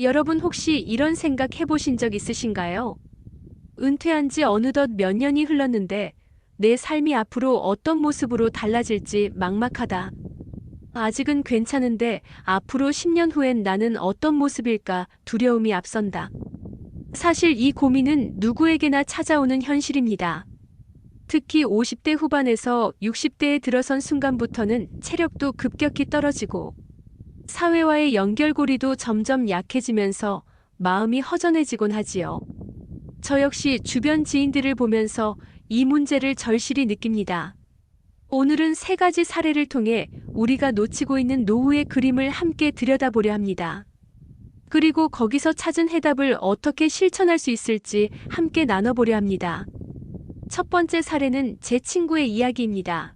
여러분 혹시 이런 생각 해보신 적 있으신가요? 은퇴한 지 어느덧 몇 년이 흘렀는데 내 삶이 앞으로 어떤 모습으로 달라질지 막막하다. 아직은 괜찮은데 앞으로 10년 후엔 나는 어떤 모습일까 두려움이 앞선다. 사실 이 고민은 누구에게나 찾아오는 현실입니다. 특히 50대 후반에서 60대에 들어선 순간부터는 체력도 급격히 떨어지고 사회와의 연결고리도 점점 약해지면서 마음이 허전해지곤 하지요. 저 역시 주변 지인들을 보면서 이 문제를 절실히 느낍니다. 오늘은 세 가지 사례를 통해 우리가 놓치고 있는 노후의 그림을 함께 들여다보려 합니다. 그리고 거기서 찾은 해답을 어떻게 실천할 수 있을지 함께 나눠보려 합니다. 첫 번째 사례는 제 친구의 이야기입니다.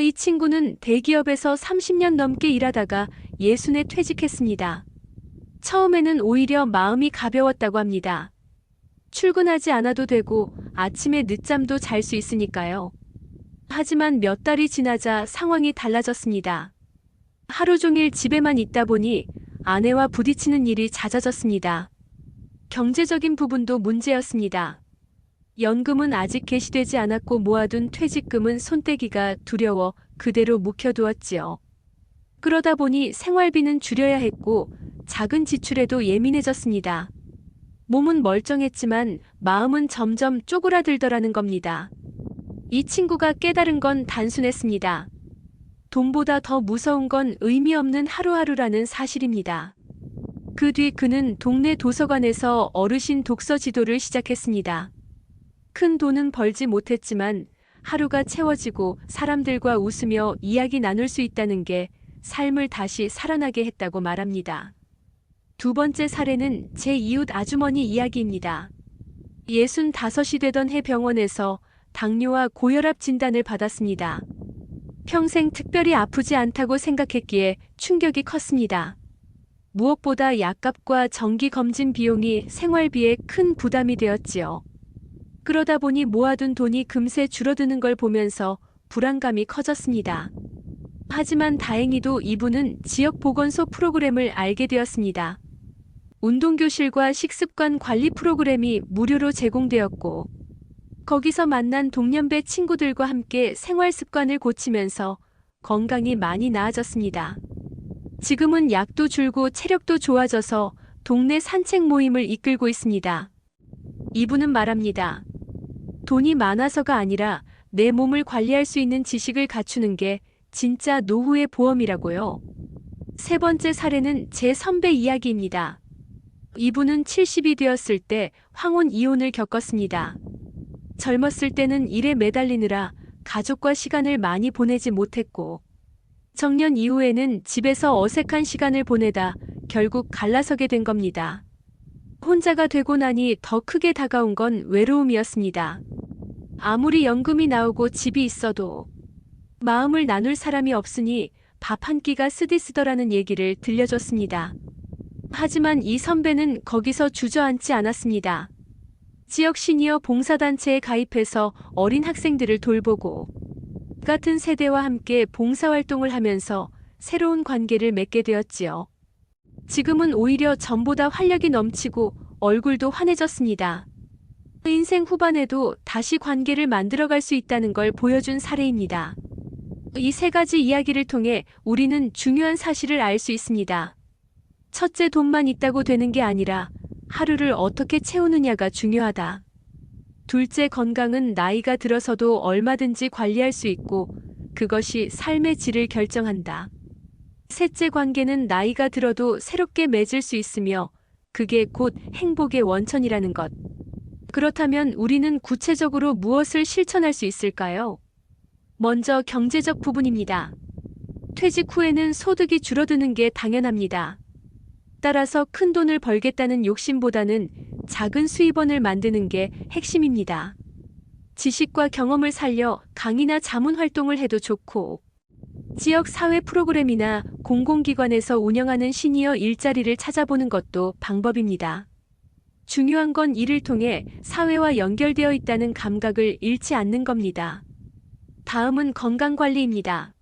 이 친구는 대기업에서 30년 넘게 일하다가 예순에 퇴직했습니다. 처음에는 오히려 마음이 가벼웠다고 합니다. 출근하지 않아도 되고 아침에 늦잠도 잘 수 있으니까요. 하지만 몇 달이 지나자 상황이 달라졌습니다. 하루 종일 집에만 있다 보니 아내와 부딪히는 일이 잦아졌습니다. 경제적인 부분도 문제였습니다. 연금은 아직 개시되지 않았고 모아둔 퇴직금은 손떼기가 두려워 그대로 묵혀두었지요. 그러다 보니 생활비는 줄여야 했고 작은 지출에도 예민해졌습니다. 몸은 멀쩡했지만 마음은 점점 쪼그라들더라는 겁니다. 이 친구가 깨달은 건 단순했습니다. 돈보다 더 무서운 건 의미 없는 하루하루라는 사실입니다. 그 뒤 그는 동네 도서관에서 어르신 독서 지도를 시작했습니다. 큰 돈은 벌지 못했지만 하루가 채워지고 사람들과 웃으며 이야기 나눌 수 있다는 게 삶을 다시 살아나게 했다고 말합니다. 두 번째 사례는 제 이웃 아주머니 이야기입니다. 65이 되던 해 병원에서 당뇨와 고혈압 진단을 받았습니다. 평생 특별히 아프지 않다고 생각했기에 충격이 컸습니다. 무엇보다 약값과 정기 검진 비용이 생활비에 큰 부담이 되었지요. 그러다 보니 모아둔 돈이 금세 줄어드는 걸 보면서 불안감이 커졌습니다. 하지만 다행히도 이분은 지역 보건소 프로그램을 알게 되었습니다. 운동교실과 식습관 관리 프로그램이 무료로 제공되었고, 거기서 만난 동년배 친구들과 함께 생활 습관을 고치면서 건강이 많이 나아졌습니다. 지금은 약도 줄고 체력도 좋아져서 동네 산책 모임을 이끌고 있습니다. 이분은 말합니다. 돈이 많아서가 아니라 내 몸을 관리할 수 있는 지식을 갖추는 게 진짜 노후의 보험이라고요. 세 번째 사례는 제 선배 이야기입니다. 이분은 70이 되었을 때 황혼 이혼을 겪었습니다. 젊었을 때는 일에 매달리느라 가족과 시간을 많이 보내지 못했고, 정년 이후에는 집에서 어색한 시간을 보내다 결국 갈라서게 된 겁니다. 혼자가 되고 나니 더 크게 다가온 건 외로움이었습니다. 아무리 연금이 나오고 집이 있어도 마음을 나눌 사람이 없으니 밥 한 끼가 쓰디쓰더라는 얘기를 들려줬습니다. 하지만 이 선배는 거기서 주저앉지 않았습니다. 지역 시니어 봉사단체에 가입해서 어린 학생들을 돌보고 같은 세대와 함께 봉사활동을 하면서 새로운 관계를 맺게 되었지요. 지금은 오히려 전보다 활력이 넘치고 얼굴도 환해졌습니다. 인생 후반에도 다시 관계를 만들어갈 수 있다는 걸 보여준 사례입니다. 이 세 가지 이야기를 통해 우리는 중요한 사실을 알 수 있습니다. 첫째 돈만 있다고 되는 게 아니라 하루를 어떻게 채우느냐가 중요하다. 둘째 건강은 나이가 들어서도 얼마든지 관리할 수 있고 그것이 삶의 질을 결정한다. 셋째 관계는 나이가 들어도 새롭게 맺을 수 있으며 그게 곧 행복의 원천이라는 것. 그렇다면 우리는 구체적으로 무엇을 실천할 수 있을까요? 먼저 경제적 부분입니다. 퇴직 후에는 소득이 줄어드는 게 당연합니다. 따라서 큰 돈을 벌겠다는 욕심보다는 작은 수입원을 만드는 게 핵심입니다. 지식과 경험을 살려 강의나 자문 활동을 해도 좋고, 지역 사회 프로그램이나 공공기관에서 운영하는 시니어 일자리를 찾아보는 것도 방법입니다. 중요한 건 이를 통해 사회와 연결되어 있다는 감각을 잃지 않는 겁니다. 다음은 건강관리입니다.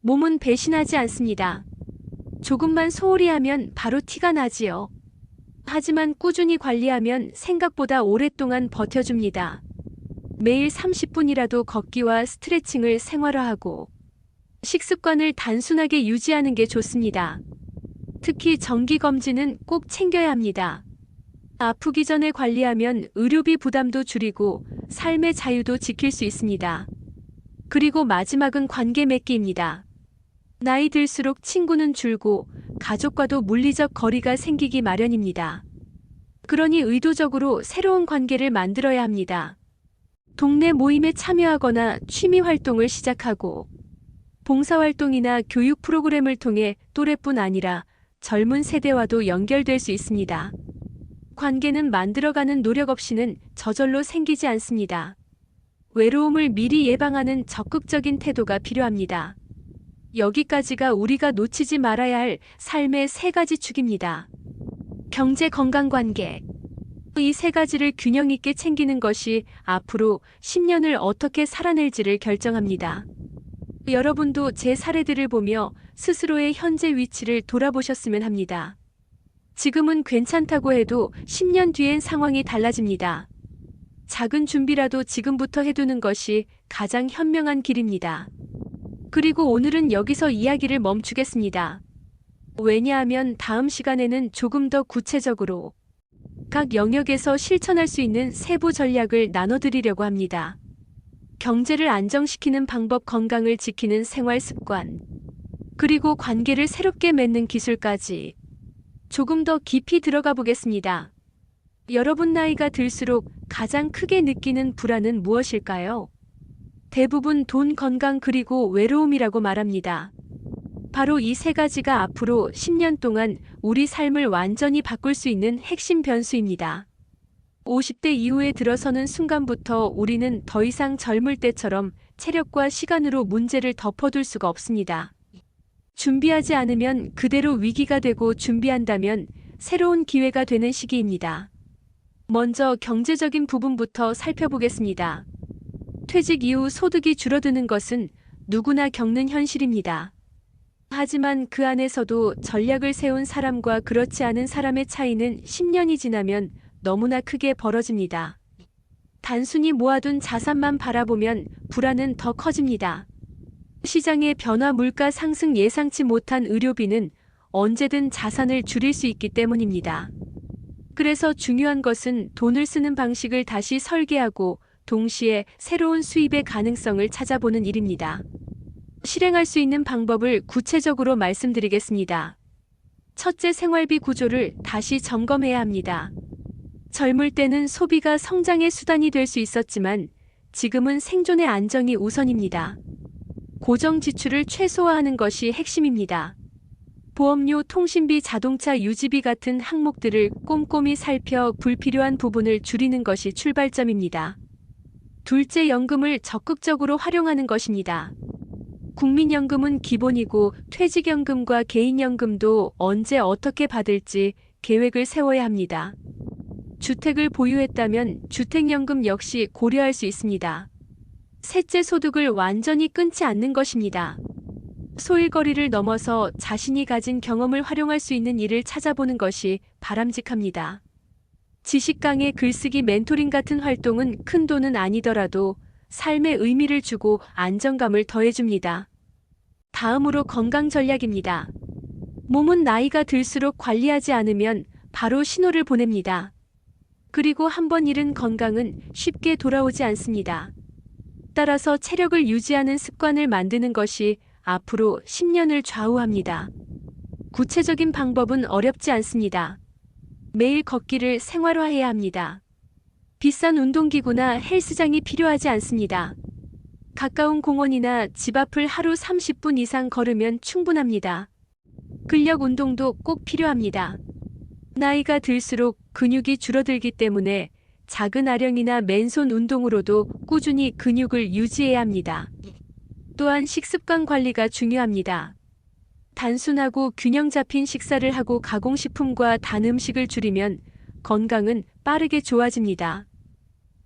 몸은 배신하지 않습니다. 조금만 소홀히 하면 바로 티가 나지요. 하지만 꾸준히 관리하면 생각보다 오랫동안 버텨줍니다. 매일 30분이라도 걷기와 스트레칭을 생활화하고 식습관을 단순하게 유지하는 게 좋습니다. 특히 정기검진은 꼭 챙겨야 합니다. 아프기 전에 관리하면 의료비 부담도 줄이고 삶의 자유도 지킬 수 있습니다. 그리고 마지막은 관계 맺기입니다. 나이 들수록 친구는 줄고 가족과도 물리적 거리가 생기기 마련입니다. 그러니 의도적으로 새로운 관계를 만들어야 합니다. 동네 모임에 참여하거나 취미 활동을 시작하고 봉사활동이나 교육 프로그램을 통해 또래뿐 아니라 젊은 세대와도 연결될 수 있습니다. 관계는 만들어가는 노력 없이는 저절로 생기지 않습니다. 외로움을 미리 예방하는 적극적인 태도가 필요합니다. 여기까지가 우리가 놓치지 말아야 할 삶의 세 가지 축입니다. 경제 건강 관계. 이 세 가지를 균형 있게 챙기는 것이 앞으로 10년을 어떻게 살아낼지를 결정합니다. 여러분도 제 사례들을 보며 스스로의 현재 위치를 돌아보셨으면 합니다. 지금은 괜찮다고 해도 10년 뒤엔 상황이 달라집니다. 작은 준비라도 지금부터 해두는 것이 가장 현명한 길입니다. 그리고 오늘은 여기서 이야기를 멈추겠습니다. 왜냐하면 다음 시간에는 조금 더 구체적으로 각 영역에서 실천할 수 있는 세부 전략을 나눠드리려고 합니다. 경제를 안정시키는 방법, 건강을 지키는 생활 습관, 그리고 관계를 새롭게 맺는 기술까지 조금 더 깊이 들어가 보겠습니다. 여러분 나이가 들수록 가장 크게 느끼는 불안은 무엇일까요? 대부분 돈, 건강, 그리고 외로움이라고 말합니다. 바로 이 세 가지가 앞으로 10년 동안 우리 삶을 완전히 바꿀 수 있는 핵심 변수입니다. 50대 이후에 들어서는 순간부터 우리는 더 이상 젊을 때처럼 체력과 시간으로 문제를 덮어둘 수가 없습니다. 준비하지 않으면 그대로 위기가 되고 준비한다면 새로운 기회가 되는 시기입니다. 먼저 경제적인 부분부터 살펴보겠습니다. 퇴직 이후 소득이 줄어드는 것은 누구나 겪는 현실입니다. 하지만 그 안에서도 전략을 세운 사람과 그렇지 않은 사람의 차이는 10년이 지나면 너무나 크게 벌어집니다. 단순히 모아둔 자산만 바라보면 불안은 더 커집니다. 시장의 변화 물가 상승 예상치 못한 의료비는 언제든 자산을 줄일 수 있기 때문입니다. 그래서 중요한 것은 돈을 쓰는 방식을 다시 설계하고 동시에 새로운 수입의 가능성을 찾아보는 일입니다. 실행할 수 있는 방법을 구체적으로 말씀드리겠습니다. 첫째 생활비 구조를 다시 점검해야 합니다. 젊을 때는 소비가 성장의 수단이 될 수 있었지만 지금은 생존의 안정이 우선입니다. 고정 지출을 최소화하는 것이 핵심입니다. 보험료, 통신비, 자동차 유지비 같은 항목들을 꼼꼼히 살펴 불필요한 부분을 줄이는 것이 출발점입니다. 둘째 연금을 적극적으로 활용하는 것입니다. 국민연금은 기본이고 퇴직연금과 개인연금도 언제 어떻게 받을지 계획을 세워야 합니다. 주택을 보유했다면 주택연금 역시 고려할 수 있습니다. 셋째 소득을 완전히 끊지 않는 것입니다. 소일거리를 넘어서 자신이 가진 경험을 활용할 수 있는 일을 찾아보는 것이 바람직합니다. 지식 강의 글쓰기 멘토링 같은 활동은 큰 돈은 아니더라도 삶에 의미를 주고 안정감을 더해줍니다. 다음으로 건강 전략입니다. 몸은 나이가 들수록 관리하지 않으면 바로 신호를 보냅니다. 그리고 한번 잃은 건강은 쉽게 돌아오지 않습니다. 따라서 체력을 유지하는 습관을 만드는 것이 앞으로 10년을 좌우합니다. 구체적인 방법은 어렵지 않습니다. 매일 걷기를 생활화해야 합니다. 비싼 운동기구나 헬스장이 필요하지 않습니다. 가까운 공원이나 집 앞을 하루 30분 이상 걸으면 충분합니다. 근력 운동도 꼭 필요합니다. 나이가 들수록 근육이 줄어들기 때문에 작은 아령이나 맨손 운동으로도 꾸준히 근육을 유지해야 합니다. 또한 식습관 관리가 중요합니다. 단순하고 균형 잡힌 식사를 하고 가공식품과 단 음식을 줄이면 건강은 빠르게 좋아집니다.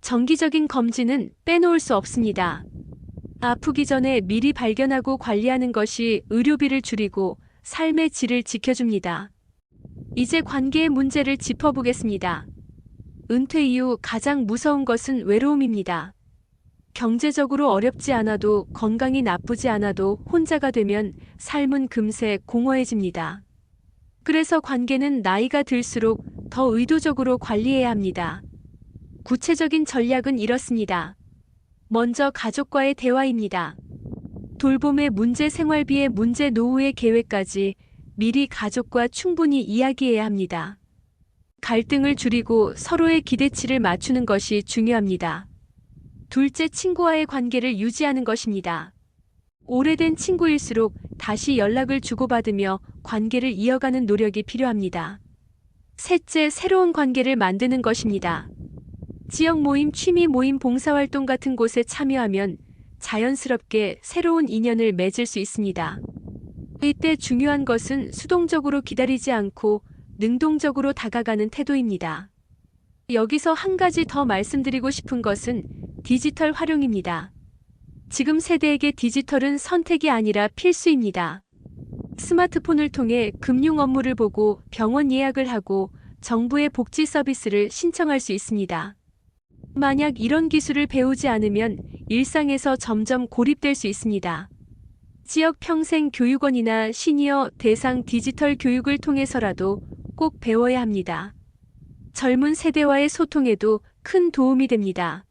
정기적인 검진은 빼놓을 수 없습니다. 아프기 전에 미리 발견하고 관리하는 것이 의료비를 줄이고 삶의 질을 지켜줍니다. 이제 관계의 문제를 짚어보겠습니다. 은퇴 이후 가장 무서운 것은 외로움입니다. 경제적으로 어렵지 않아도 건강이 나쁘지 않아도 혼자가 되면 삶은 금세 공허해집니다. 그래서 관계는 나이가 들수록 더 의도적으로 관리해야 합니다. 구체적인 전략은 이렇습니다. 먼저 가족과의 대화입니다. 돌봄의 문제 생활비의 문제 노후의 계획까지 미리 가족과 충분히 이야기해야 합니다. 갈등을 줄이고 서로의 기대치를 맞추는 것이 중요합니다. 둘째 친구와의 관계를 유지하는 것입니다. 오래된 친구일수록 다시 연락을 주고받으며 관계를 이어가는 노력이 필요합니다. 셋째, 새로운 관계를 만드는 것입니다. 지역 모임, 취미 모임, 봉사활동 같은 곳에 참여하면 자연스럽게 새로운 인연을 맺을 수 있습니다. 이때 중요한 것은 수동적으로 기다리지 않고 능동적으로 다가가는 태도입니다. 여기서 한 가지 더 말씀드리고 싶은 것은 디지털 활용입니다. 지금 세대에게 디지털은 선택이 아니라 필수입니다. 스마트폰을 통해 금융 업무를 보고 병원 예약을 하고 정부의 복지 서비스를 신청할 수 있습니다. 만약 이런 기술을 배우지 않으면 일상에서 점점 고립될 수 있습니다. 지역 평생 교육원이나 시니어 대상 디지털 교육을 통해서라도 꼭 배워야 합니다. 젊은 세대와의 소통에도 큰 도움이 됩니다.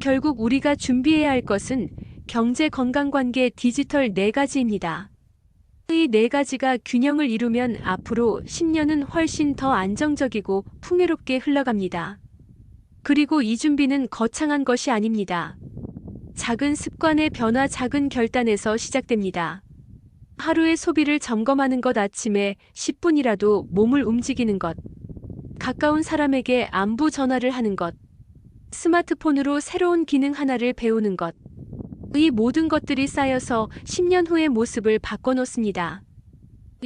결국 우리가 준비해야 할 것은 경제 건강 관계 디지털 네 가지입니다. 이 네 가지가 균형을 이루면 앞으로 10년은 훨씬 더 안정적이고 풍요롭게 흘러갑니다. 그리고 이 준비는 거창한 것이 아닙니다. 작은 습관의 변화, 작은 결단에서 시작됩니다. 하루의 소비를 점검하는 것 아침에 10분이라도 몸을 움직이는 것. 가까운 사람에게 안부 전화를 하는 것. 스마트폰으로 새로운 기능 하나를 배우는 것. 이 모든 것들이 쌓여서 10년 후의 모습을 바꿔놓습니다.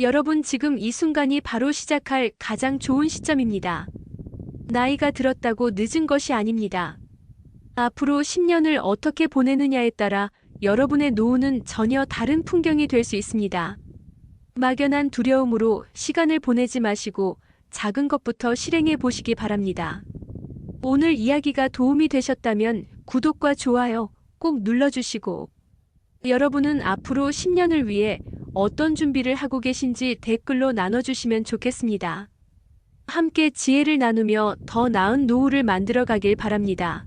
여러분 지금 이 순간이 바로 시작할 가장 좋은 시점입니다. 나이가 들었다고 늦은 것이 아닙니다. 앞으로 10년을 어떻게 보내느냐에 따라 여러분의 노후는 전혀 다른 풍경이 될 수 있습니다. 막연한 두려움으로 시간을 보내지 마시고 작은 것부터 실행해 보시기 바랍니다. 오늘 이야기가 도움이 되셨다면 구독과 좋아요 꼭 눌러주시고 여러분은 앞으로 10년을 위해 어떤 준비를 하고 계신지 댓글로 나눠주시면 좋겠습니다. 함께 지혜를 나누며 더 나은 노후를 만들어 가길 바랍니다.